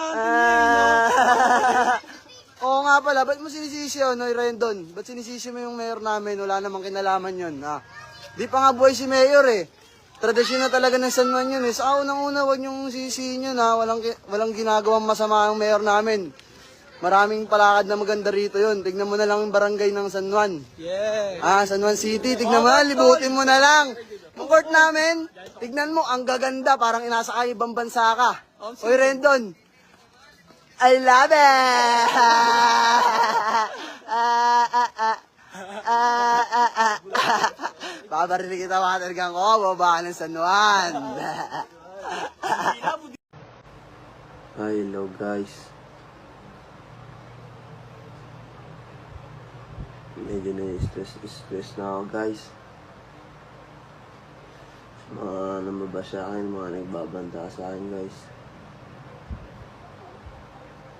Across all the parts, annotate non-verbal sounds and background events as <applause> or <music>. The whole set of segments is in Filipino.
Ah, <laughs> Oo nga pala, ba't mo sinisisi yun, Noy Rendon? Ba't sinisisi mo yung mayor namin? Wala namang kinalaman yun, ha? Di pa nga buhay si mayor, eh. Tradisyon na talaga ng San Juan yun, eh. Sa unang-una, huwag niyong sisihin yun, ha? Walang, walang ginagawang masama ang mayor namin. Maraming palakad na maganda rito yun. Tignan mo na lang yung barangay ng San Juan. Yeah. Ah, San Juan City, tignan mo na, libutin mo na lang. Yung court namin, tignan mo, ang gaganda, parang inasa ka ibang bansa ka. Oy, Rendon, I love it! Ah. Babarinig kita gun ko, baba ng San Juan. Hello guys. Medyo na-stress stress na ako guys. Mga namaba sa akin, mga nagbabanta sa akin guys.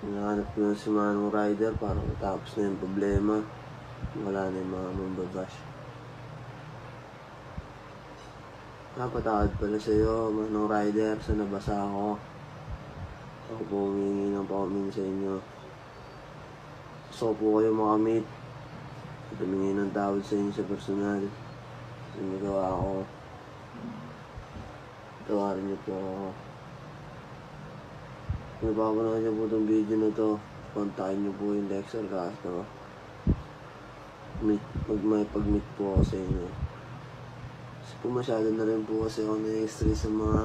Hinahanap ko na si Manong Rider para matapos na yung problema. Wala na yung mga mambabash. Napatawad pala sa'yo, Manong Rider, sa nabasa ako. Ako po humingi ng paumin sa inyo. Gusto po kayo makamit. Tumingin ng tawad sa inyo sa personal. Yung nagawa ko. Tawarin niyo po ako. Kung napapanood niyo po itong video na to, kontakin niyo po yung Lexer Castro. Meet, mag may pag-meet po ako sa inyo. Kasi po masyado na rin po kasi ako na-stress sa mga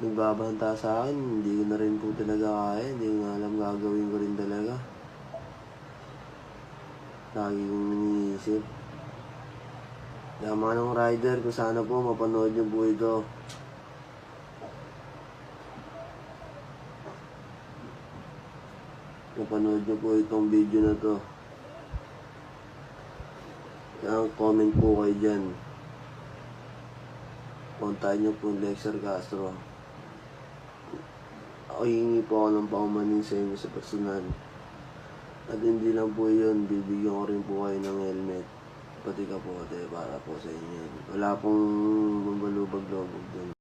nagbabanta sa akin. Hindi ko na rin po talaga kaya. Hindi ko nga alam gagawin ko rin talaga. Lagi kong iniisip. Kaya manong rider, kung sana po mapanood niyo po ito. Mapanood niyo po itong video na to. Kaya comment po kayo dyan. Kontakin niyo po Lexer Castro. Ako hingi po ako ng paumanin sa inyo sa personal. At hindi lang po yun, bibigyan ko rin po kayo ng helmet. Pati kapote para po sa inyo. Wala pong bumalubag-lubog dun.